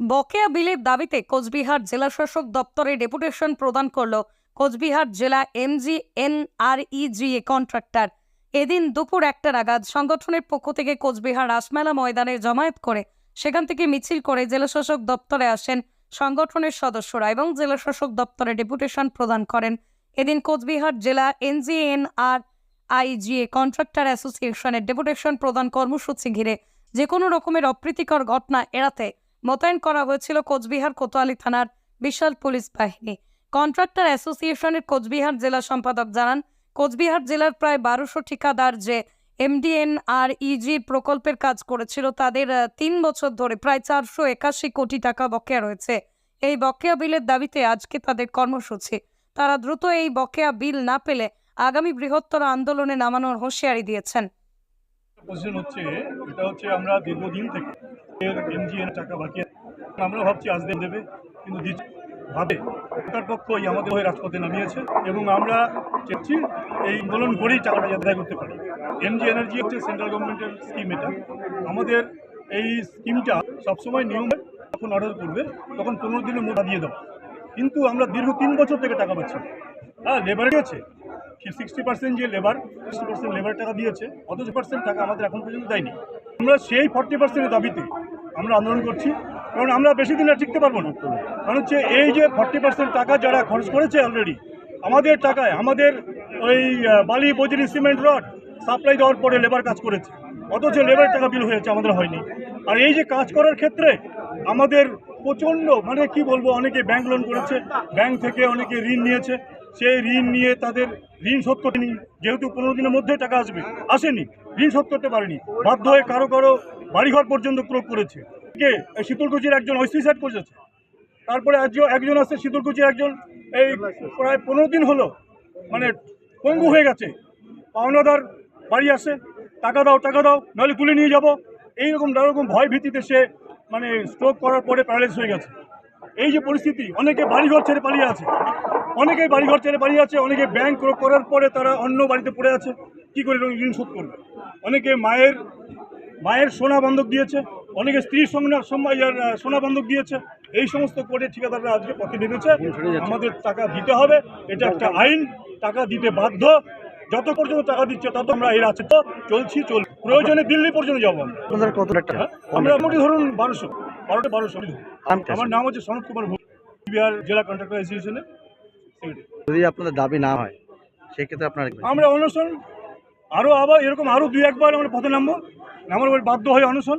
বকেয়া বিলের দাবিতে কোচবিহার জেলা শাসক দপ্তরে ডেপুটেশন প্রদান করল কোচবিহার জেলা এমজি এনআরইজিএ কন্ট্রাক্টর। এদিন দুপুর একটা নাগাদ সংগঠনের পক্ষ থেকে কোচবিহার রাসমেলা ময়দানে জমায়েত করে সেখান থেকে মিছিল করে জেলা শাসক দপ্তরে আসেন সংগঠনের সদস্যরা এবং জেলা শাসক দপ্তরে ডেপুটেশন প্রদান করেন। এদিন কোচবিহার জেলা এনজিএনআর আইজিএ কন্ট্রাক্টর অ্যাসোসিয়েশনের ডেপুটেশন প্রদান কর্মসূচি ঘিরে যে কোনো রকমের অপ্রীতিকর ঘটনা এড়াতে মোতায়েন করা হয়েছিল কোচবিহার কোতোয়ালি থানার বিশাল পুলিশ বাহিনী। কন্ট্রাক্টর অ্যাসোসিয়েশনের কোচবিহার জেলা সম্পাদক জানান, কোচবিহার জেলার প্রায় বারোশো ঠিকাদার যে এমডিএন আর ইজি প্রকল্পের কাজ করেছিল, তাদের তিন বছর ধরে প্রায় চারশো একাশি কোটি টাকা বকেয়া রয়েছে। এই বকেয়া বিলের দাবিতে আজকে তাদের কর্মসূচি। তারা দ্রুত এই বকেয়া বিল না পেলে আগামী বৃহত্তর আন্দোলনে নামানোর হুঁশিয়ারি দিয়েছেন। হচ্ছে, এটা হচ্ছে আমরা দীর্ঘদিন থেকে এমজিএন টাকা বাকি আমরা ভাবছি আজ দেবে কিন্তু ভাবে, সরকার পক্ষই আমাদের হয়ে রাজপথে নামিয়েছে এবং আমরা চেয়েছি এই আন্দোলন করেই টাকাটা যাতে আদায় করতে পারি। এমজি এনার্জি হচ্ছে সেন্ট্রাল গভর্নমেন্টের স্কিম এটা। আমাদের এই স্কিমটা সবসময় নিয়ম যখন অর্ডার করবে, তখন পনেরো দিনের মধ্যে দিয়ে দেবো কিন্তু আমরা দীর্ঘ তিন বছর থেকে টাকা পাচ্ছি। হ্যাঁ লেবার দিয়েছে সিক্সটি পার্সেন্ট যে লেবার সিক্সটি পার্সেন্ট লেবার টাকা দিয়েছে, অথচ পার্সেন্ট টাকা আমাদের এখন পর্যন্ত দেয়নি। আমরা সেই ফর্টি পার্সেন্টের দাবিতে আমরা আন্দোলন করছি, কারণ আমরা বেশি দিন আর টিকতে পারব না। কারণ হচ্ছে এই যে ফর্টি পার্সেন্ট টাকা যারা খরচ করেছে অলরেডি আমাদের টাকায়, আমাদের ওই বালি, বজরি সিমেন্ট রড সাপ্লাই দেওয়ার পরে লেবার কাজ করেছে। অথচ লেবার টাকা বিল হয়েছে, আমাদের হয়নি। আর এই যে কাজ করার ক্ষেত্রে আমাদের প্রচণ্ড মানে কি বলব, অনেকে ব্যাংক লোন করেছে ব্যাংক থেকে অনেকে ঋণ নিয়েছে। সেই ঋণ নিয়ে তাদের ঋণ শোধ করেনি, যেহেতু পনেরো দিনের মধ্যে টাকা আসবে, আসেনি, ঋণ শোধ করতে পারেনি। বাধ্য হয়ে কারও কারও বাড়িঘর পর্যন্ত ক্রোক করেছে। কে? শীতলকুচির একজন সুইসাইড করেছে। তারপরে আজও একজন আছে শীতলকুচির একজন। এই প্রায় পনেরো দিন হলো মানে পঙ্গু হয়ে গেছে। পাওনাদার বাড়ি আসে টাকা দাও টাকা দাও, নাহলে তুলে নিয়ে যাব। এইরকম নানা রকম ভয় ভীতিতে সে মানে স্ট্রোক করার পরে প্যারালাইজ হয়ে গেছে। এই যে পরিস্থিতি, অনেকে বাড়িঘর ছেড়ে পালিয়ে আছে। অনেকেই বাড়িঘর ছেড়ে পালিয়ে আছে, অনেকে ব্যাংক করার পরে তারা অন্য বাড়িতে পড়ে আছে। কি করে ঋণ শোধ করবে? অনেকে মায়ের মায়ের সোনা বন্ধক দিয়েছে অনেকে স্ত্রীর সঙ্গে সোনা বন্ধক দিয়েছে। এই সমস্ত করে ঠিকাদাররা আজকে পথে নেমেছে। আমাদের টাকা দিতে হবে এটা একটা আইন টাকা দিতে বাধ্য। যত পর্যন্ত টাকা দিচ্ছে তত আমরা এর আছে। তো চলছি চল প্রয়োজনে দিল্লি পর্যন্ত যাব আমরা। কত টাকা? হ্যাঁ? আমরা মোটামুটি ধরুন বারোশো বারোটা বারোশো আমার নাম হচ্ছে সনৎ কুমার বিহার জেলা কন্ট্রাক্টর অ্যাসোসিয়েশনের সেক্রেটারি যদি আপনাদের দাবি না হয় সেক্ষেত্রে আপনার আমরা অনশন আরও আবার এরকম আরও দুই একবার আমরা পথে নামবো। নামার বাধ্য হয়ে অনশন